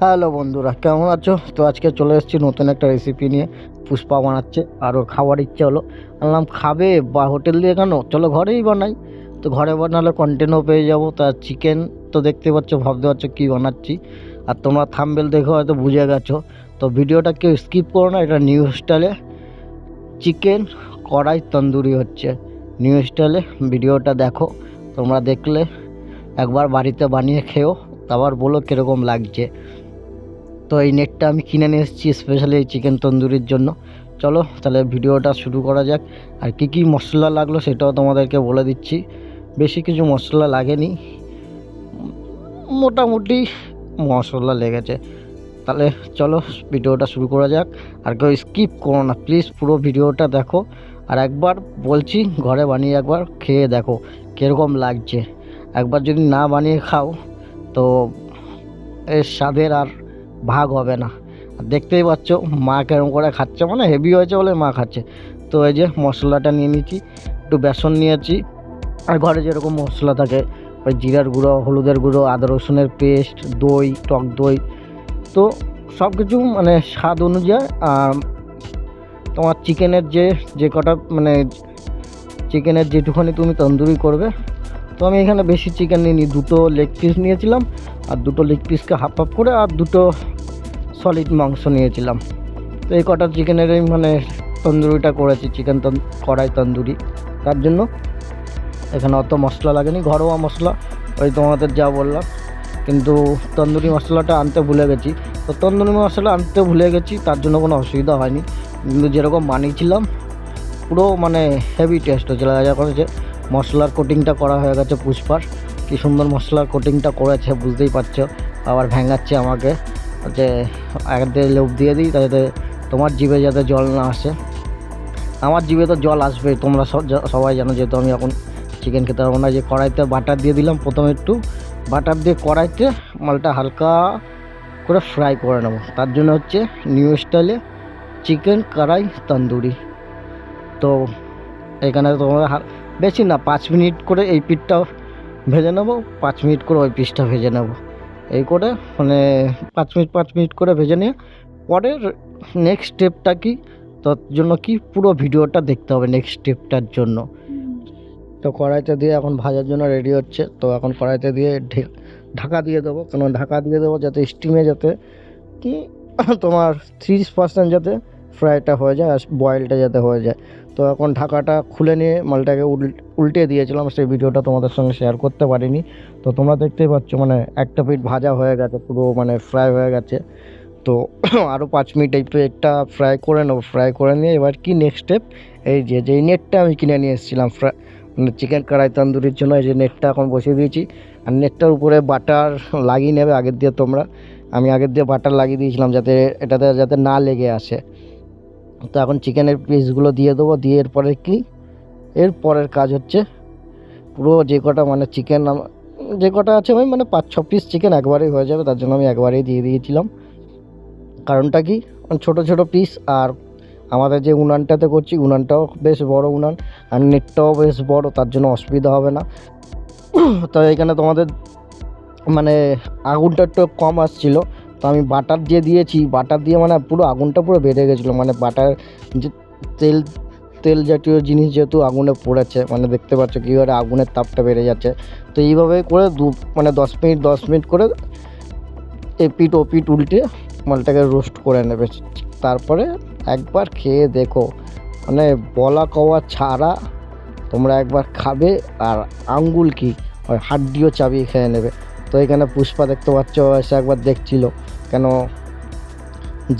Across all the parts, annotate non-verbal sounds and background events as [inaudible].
Hello বন্ধুরা, কেমন আছো? তো আজকে চলে এসেছি নতুন একটা রেসিপি নিয়ে। পুষ্পা বানাচ্ছে আর ওর খাওয়ার ইচ্ছে হলো। বললাম, খাবে বা হোটেল দিয়ে কেন? চলো ঘরেই বানাই। তো ঘরে বানালে কন্টেন্টও পেয়ে যাব। তা চিকেন তো দেখতে পাচ্ছ, ভাবতে পারছ কী বানাচ্ছি। আর তোমরা থামবেল দেখে হয়তো বুঝে গেছো। তো ভিডিওটা কেউ স্কিপ করো না, এটা নিউ স্টাইলে চিকেন কড়াই তন্দুরি হচ্ছে। নিউ স্টাইলে ভিডিওটা দেখো। তোমরা দেখলে একবার বাড়িতে বানিয়ে খেও। তারপর বলো কীরকম লাগছে। তো এই নেটটা আমি কিনে নিয়ে এসেছি স্পেশালি চিকেন তন্দুরির জন্য। চলো তাহলে ভিডিওটা শুরু করা যাক। আর কী কী মশলা লাগল সেটাও তোমাদেরকে বলে দিচ্ছি। বেশি কিছু মশলা লাগেনি। মোটামুটি মশলা লেগেছে। তাহলে চলো ভিডিওটা শুরু করা যাক। আর কেউ স্কিপ করো না প্লিজ পুরো ভিডিওটা দেখো। আর একবার বলছি, ঘরে বানিয়ে একবার খেয়ে দেখো কীরকম লাগছে। একবার যদি না বানিয়ে খাও, তো এর স্বাদের আর ভাগ হবে না। দেখতেই পাচ্ছ, মা কেরম করে খাচ্ছে মানে হেভি হয়েছে বলে মা খাচ্ছে। তো এই যে মশলাটা নিয়ে নিচ্ছি, একটু বেসন নিয়েছি। আর ঘরে যেরকম মশলা থাকে, ওই জিরার গুঁড়ো, হলুদের গুঁড়ো, আদা রসুনের পেস্ট, দই, টক দই। তো সব কিছু মানে স্বাদ অনুযায়ী, আর তোমার চিকেনের যে যে কটা মানে চিকেনের যেটুখানি তুমি তন্দুরি করবে, তো আমি এখানে বেশি চিকেন নিইনি, দুটো লেগ পিস নিয়েছিলাম। আর দুটো লেগ পিসকে হাফ হাফ করে, আর দুটো সলিড মাংস নিয়েছিলাম। তো এই কটা চিকেনের এই মানে তন্দুরিটা করেছি, চিকেন কড়াই তন্দুরি। তার জন্য এখানে অত মশলা লাগেনি, ঘরোয়া মশলা, ওই তোমাদের যা বললাম। কিন্তু তন্দুরি মশলাটা আনতে ভুলে গেছি। তো তন্দুরি মশলা আনতে ভুলে গেছি, তার জন্য কোনো অসুবিধা হয়নি। কিন্তু যেরকম বানিয়েছিলাম, পুরো মানে হেভি টেস্ট হয়েছিল। যা করেছে মশলার কোটিংটা করা হয়ে গেছে পুষ্পার। কী সুন্দর মশলার কোটিংটা করেছে, বুঝতেই পারছ। আবার ভেঙাচ্ছে আমাকে। যে একদিকে লোভ দিয়ে দিই যাতে তোমার জিভে যাতে জল না আসে। আমার জিভে তো জল আসবে, তোমরা সবাই জানো যেহেতু আমি এখন চিকেন খেতে পারব না, যে কড়াইতে বাটার দিয়ে দিলাম প্রথমে একটু। বাটার দিয়ে কড়াইতে মালটা হালকা করে ফ্রাই করে নেব। তার জন্য হচ্ছে নিউ স্টাইলে চিকেন কড়াই তন্দুরি। তো এখানে তোমার বেশি না, পাঁচ মিনিট করে এই পিঠটা ভেজে নেব, পাঁচ মিনিট করে ওই পিসটা ভেজে নেব। এই করে মানে পাঁচ মিনিট পাঁচ মিনিট করে ভেজে নিয়ে পরের নেক্সট স্টেপটা কি? তার জন্য কি পুরো ভিডিওটা দেখতে হবে নেক্সট স্টেপটার জন্য। তো কড়াইতে দিয়ে এখন ভাজার জন্য রেডি হচ্ছে। তো এখন কড়াইতে দিয়ে ঢাকা দিয়ে দেবো। কেন ঢাকা দিয়ে দেবো যাতে স্টিমে যাতে কি, তোমার ত্রিশ পার্সেন্ট যাতে ফ্রাইটা হয়ে যায় আর বয়েলটা যাতে হয়ে যায়। তো এখন ঢাকাটা খুলে নিয়ে মালটাকে উল- উল্টে দিয়েছিলাম, সেই ভিডিওটা তোমাদের সঙ্গে শেয়ার করতে পারিনি। তো তোমরা দেখতেই পাচ্ছ মানে একটা পিঠ ভাজা হয়ে গেছে, পুরো মানে ফ্রাই হয়ে গেছে। তো [clears throat] আরও পাঁচ মিনিট একটু একটা ফ্রাই করে নেব ফ্রাই করে নিয়ে এবার কি নেক্সট স্টেপ এই যে যে নেটটা আমি কিনে নিয়ে এসেছিলাম ফ্রাই মানে চিকেন কড়াই তন্দুরির জন্য, এই যে নেটটা এখন বসিয়ে দিয়েছি। আর নেটটার উপরে বাটার লাগিয়ে নেবে আগের দিয়ে তোমরা। আমি আগের দিয়ে বাটার লাগিয়ে দিয়েছিলাম, যাতে এটাতে যাতে না লেগে আসে। তো এখন চিকেনের পিসগুলো দিয়ে দেবো, দিয়ে এরপরে কি? এর পরের কাজ হচ্ছে পুরো যে কটা মানে চিকেন যে কটা আছে আমি মানে পাঁচ ছ পিস চিকেন একবারেই হয়ে যাবে, তার জন্য আমি একবারেই দিয়ে দিয়েছিলাম। কারণটা কি? ছোট ছোট পিস আর আমাদের যে উনানটাতে করছি, উনানটাও বেশ বড় উনান আর নেটটাও বেশ বড়, তার জন্য অসুবিধা হবে না। তো এখানে তোমাদের মানে আগুনটা একটু কম আসছিল। তো আমি বাটার দিয়ে দিয়েছি বাটার দিয়ে মানে পুরো আগুনটা পুরো বেড়ে গেছিল মানে বাটার যে তেল তেল জাতীয় জিনিস যেহেতু আগুনে পড়েছে মানে দেখতে পাচ্ছ কীভাবে আগুনের তাপটা বেড়ে যাচ্ছে, তো এইভাবে করে দু মানে দশ মিনিট দশ মিনিট করে এপিট ওপিট উল্টে মালটাকে রোস্ট করে নেবে। তারপরে একবার খেয়ে দেখো মানে বলা কওয়া ছাড়া তোমরা একবার খাবে আর আঙ্গুল কি হাড্ডিও চাবিয়ে খেয়ে নেবে। তো এখানে পুষ্পা দেখতে পাচ্ছ, এসে একবার দেখছিল। কেন?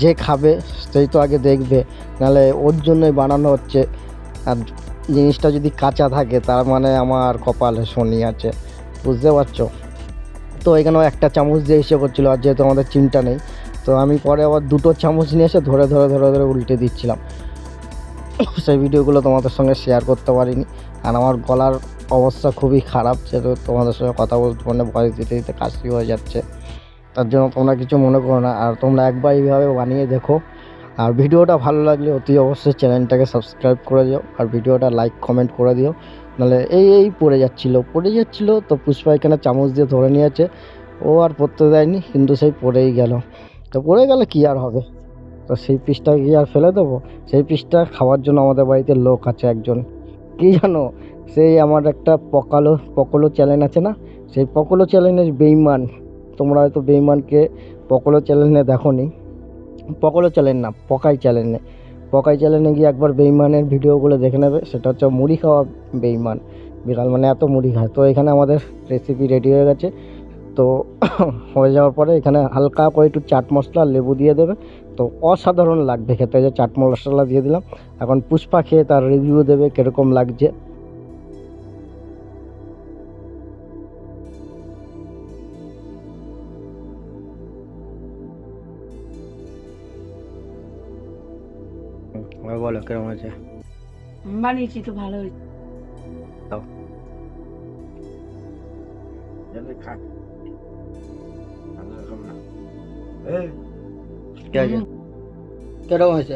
যে খাবে, সেই তো আগে দেখবে। নাহলে ওর জন্যই বানানো হচ্ছে। আর জিনিসটা যদি কাঁচা থাকে, তার মানে আমার কপালে শনি আছে। বুঝতে পারছ? তো এখানেও একটা চামচ দিয়ে এসে করছিল, আর যেহেতু আমাদের চিমটা নেই, তো আমি পরে আবার দুটো চামচ নিয়ে এসে ধরে ধরে ধরে ধরে উল্টে দিচ্ছিলাম। সেই ভিডিওগুলো তোমাদের সঙ্গে শেয়ার করতে পারিনি। আর আমার গলার অবস্থা খুবই খারাপ, যেহেতু তোমাদের সঙ্গে কথা বলতে মানে ভয়েস দিতে দিতে কাশি হয়ে যাচ্ছে। তার জন্য তোমরা কিছু মনে করো না, আর তোমরা একবার এইভাবে বানিয়ে দেখো। আর ভিডিওটা ভালো লাগলে অতি অবশ্যই চ্যানেলটাকে সাবস্ক্রাইব করে দিও, আর ভিডিওটা লাইক, কমেন্ট করে দিও। নাহলে এই এই পড়ে যাচ্ছিল, পড়ে যাচ্ছিল তো পুষ্পা এখানে চামচ দিয়ে ধরে নিয়েছে। ও আর পড়তে দেয়নি, কিন্তু সেই পড়েই গেল। তো পড়ে গেলে কি আর হবে? তো সেই পিসটা কি আর ফেলে দেবো? সেই পিসটা খাওয়ার জন্য আমাদের বাড়িতে লোক আছে একজন। কি জানো? সেই আমার একটা পকালো, পকলো চ্যানেল আছে না? সেই পকলো চ্যানেলের বেইমান, তোমরা হয়তো বেইমানকে পকলো চ্যানেলে দেখো নি পকলো চ্যানেল না, পকাই চ্যানেলে পকাই চ্যানেলে গিয়ে একবার বেইমানের ভিডিওগুলো দেখে নেবে, সেটা হচ্ছে মুড়ি খাওয়া বেইমান। বিড়াল মানে এত মুড়ি খায়। তো এখানে আমাদের রেসিপি রেডি হয়ে গেছে। তো [coughs] হয়ে যাওয়ার পরে এখানে হালকা করে একটু চাট মশলা লেবু দিয়ে দেবে। তো অসাধারণ লাগবে খেতে যে চাট মশলা দিয়ে দিলাম। এখন পুষ্পা খেয়ে তার রিভিউ দেবে কীরকম লাগছে। বলো কেরকম আছে? বানিয়েছি তো ভালো হয়েছে। কেরকম হয়েছে?